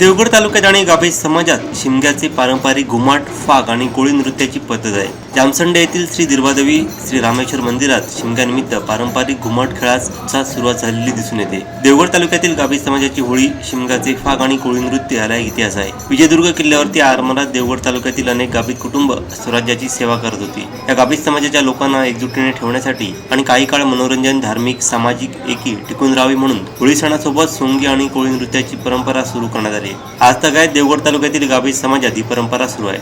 देवगड तालुक्यात आणि गाभे समाजात शिमग्याचे पारंपरिक घुमाट फाग आणि कोळी नृत्याची पद्धत आहे. जामसंडे येथील श्री दिर्बादेवी श्री रामेश्वर मंदिरात शिमग्यानिमित्त पारंपरिक घुमाट खेळाचा सुरुवात झालेली दिसून येते. देवगड तालुक्यातील गाभे समाजाची होळी शिमग्याचे फाग आणि कोळी नृत्य याला इतिहास आहे. विजयदुर्ग किल्ल्यावरती आरमारात देवगड तालुक्यातील अनेक गाभित कुटुंब स्वराज्याची सेवा करत होती. या गाभित समाजाच्या लोकांना एकजुटीने ठेवण्यासाठी आणि काही काळ मनोरंजन धार्मिक सामाजिक एकी टिकून राहावी म्हणून होळी सणासोबत सोंगी आणि कोळी नृत्याची परंपरा सुरू करण्यात आली. आज तर काय देवगड तालुक्यातील गावी समाजात ही परंपरा सुरू आहे.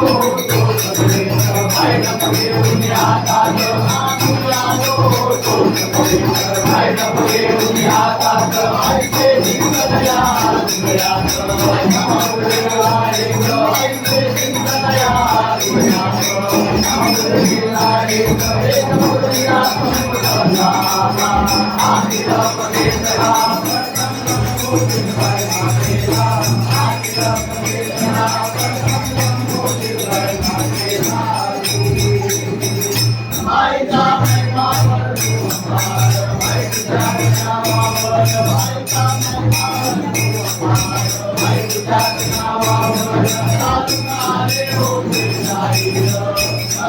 I'm